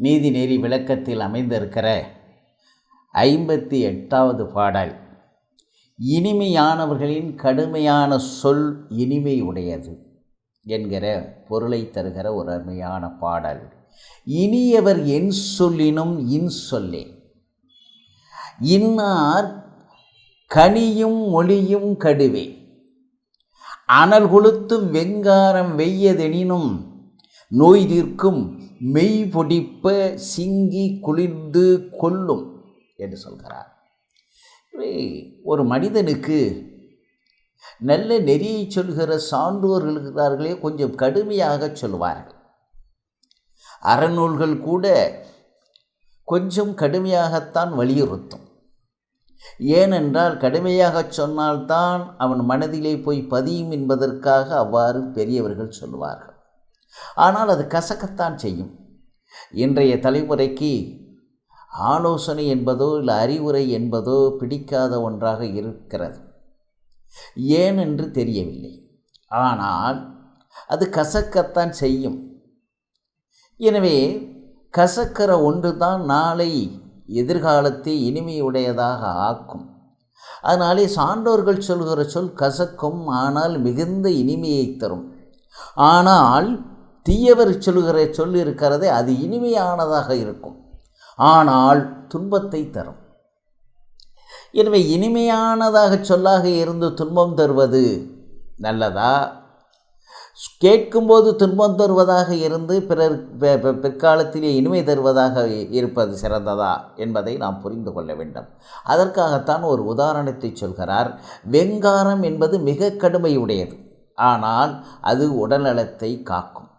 நீதிநெறி விளக்கத்தில் அமைந்திருக்கிற ஐம்பத்தி எட்டாவது பாடல். இனிமையானவர்களின் கடுமையான சொல் இனிமை உடையது என்கிற பொருளை தருகிற ஒரு அருமையான பாடல். இனியவர் என் சொல்லினும் இன் சொல்லே. இன்னார் கனியும் மொழியும் கடுவே. அனல் கொளுத்தும் வெங்காரம் வெய்யதெனினும் நோய் தீர்க்கும் மெய் பொடிப்ப சிங்கி குளிர்ந்து கொல்லும் என்று சொல்கிறார். ஒரு மனிதனுக்கு நல்ல நெறியை சொல்கிற சான்றோர்கள் இருக்கிறார்களே கொஞ்சம் கடுமையாக சொல்வார்கள் அறநூல்கள் கூட கொஞ்சம் கடுமையாகத்தான் வலியுறுத்தும். ஏனென்றால் கடுமையாக சொன்னால்தான் அவன் மனதிலே போய் பதியும் என்பதற்காக அவ்வாறு பெரியவர்கள் சொல்வார்கள் ஆனால் அது கசக்கத்தான் செய்யும். இன்றைய தலைமுறைக்கு ஆலோசனை என்பதோ இல்லை அறிவுரை என்பதோ பிடிக்காத ஒன்றாக இருக்கிறது. ஏனென்று தெரியவில்லை. ஆனால் அது கசக்கத்தான் செய்யும். எனவே கசக்கிற ஒன்று தான் நாளை எதிர்காலத்தை இனிமையுடையதாக ஆக்கும். அதனாலே சான்றோர்கள் சொல்கிற சொல் கசக்கும் ஆனால் மிகுந்த இனிமையை தரும். ஆனால் தீயவர் சொல்கிற சொல் இருக்கிறதே அது இனிமையானதாக இருக்கும். ஆனால் துன்பத்தை தரும். எனவே இனிமையானதாக சொல்லாக இருந்து துன்பம் தருவது நல்லதா? கேட்கும்போது துன்பம் தருவதாக இருந்து பிறர் பிற்காலத்திலே இனிமை தருவதாக இருப்பது சிறந்ததா என்பதை நாம் புரிந்து கொள்ள வேண்டும். அதற்காகத்தான் ஒரு உதாரணத்தை சொல்கிறார். வெங்காரம் என்பது மிக கடுமையுடையது. ஆனால் அது உடல்நலத்தை காக்கும்.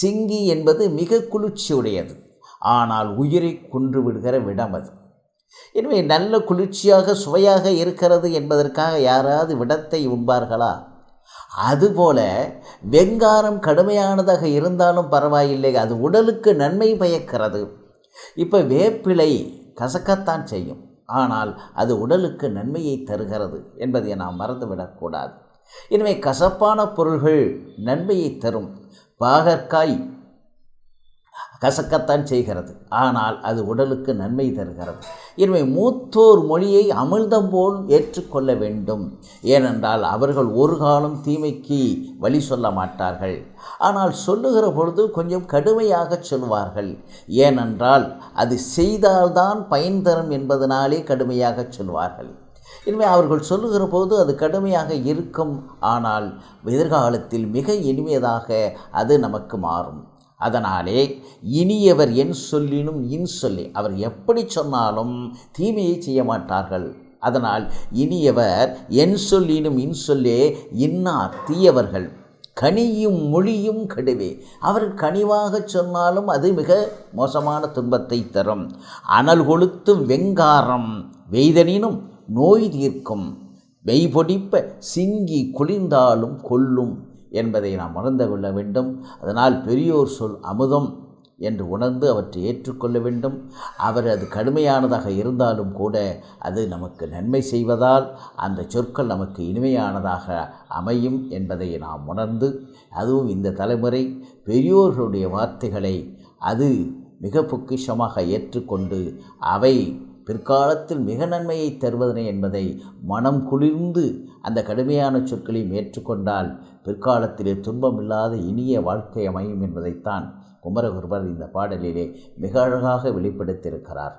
சிங்கி என்பது மிக குளிர்ச்சியுடையது. ஆனால் உயிரை கொன்று விடுகிற விடம் அது. எனவே நல்ல குளிர்ச்சியாக சுவையாக இருக்கிறது என்பதற்காக யாராவது விடத்தை உண்பார்களா? அதுபோல வெங்காரம் கடுமையானதாக இருந்தாலும் பரவாயில்லை. அது உடலுக்கு நன்மை பயக்கிறது. இப்போ வேப்பிலை கசக்கத்தான் செய்யும். ஆனால் அது உடலுக்கு நன்மையை தருகிறது என்பதை நாம் மறந்துவிடக்கூடாது. எனவே கசப்பான பொருள்கள் நன்மையை தரும். பாகற்காய். கசக்கத்தான் செய்கிறது. ஆனால் அது உடலுக்கு நன்மை தருகிறது. எனவே மூத்தோர் மொழியை அமிழ்தம் போல் ஏற்றுக்கொள்ள வேண்டும். ஏனென்றால் அவர்கள் ஒரு காலம் தீமைக்கு வழி சொல்ல மாட்டார்கள். ஆனால் சொல்லுகிற பொழுது கொஞ்சம் கடுமையாக சொல்வார்கள் ஏனென்றால் அது செய்தால்தான் பயன் தரும் என்பதனாலே கடுமையாக சொல்வார்கள் எனவே அவர்கள் சொல்லுகிற போது அது கடுமையாக இருக்கும். ஆனால் எதிர்காலத்தில் மிக இனிமையதாக அது நமக்கு மாறும். அதனாலே இனியவர் என் சொல்லினும் இன் சொல்லி. அவர் எப்படி சொன்னாலும் தீமையை செய்ய மாட்டார்கள். அதனால் இனியவர் என் சொல்லினும் இன் சொல்லே இன்னார் தீயவர்கள். கனியும் மொழியும் கடுவே. அவர் கனிவாக சொன்னாலும் அது மிக மோசமான துன்பத்தை தரும். அனல் கொளுத்தும் வெங்காரம். வெய்தனினும் நோய் தீர்க்கும். வெய்பொடிப்ப சிங்கி குளிர்ந்தாலும் கொல்லும் என்பதை நாம் உணர்ந்து கொள்ள வேண்டும். அதனால் பெரியோர் சொல் அமுதம் என்று உணர்ந்து அவற்றை ஏற்றுக்கொள்ள வேண்டும். அவர் அது கடுமையானதாக இருந்தாலும் கூட அது நமக்கு நன்மை செய்வதால் அந்த சொற்கள் நமக்கு இனிமையானதாக அமையும் என்பதை நாம் உணர்ந்து அதுவும் இந்த தலைமுறை பெரியோர்களுடைய வார்த்தைகளை அது மிக பொக்கிஷமாக ஏற்றுக்கொண்டு அவை பிற்காலத்தில் மிக நன்மையை தருவதனை என்பதை மனம் குளிர்ந்து அந்த கடுமையான சொற்களையும் ஏற்றுக்கொண்டால் பிற்காலத்திலே துன்பமில்லாத இனிய வாழ்க்கை அமையும் என்பதைத்தான் குமரகுருபர் இந்த பாடலிலே மிக அழகாக வெளிப்படுத்தியிருக்கிறார்.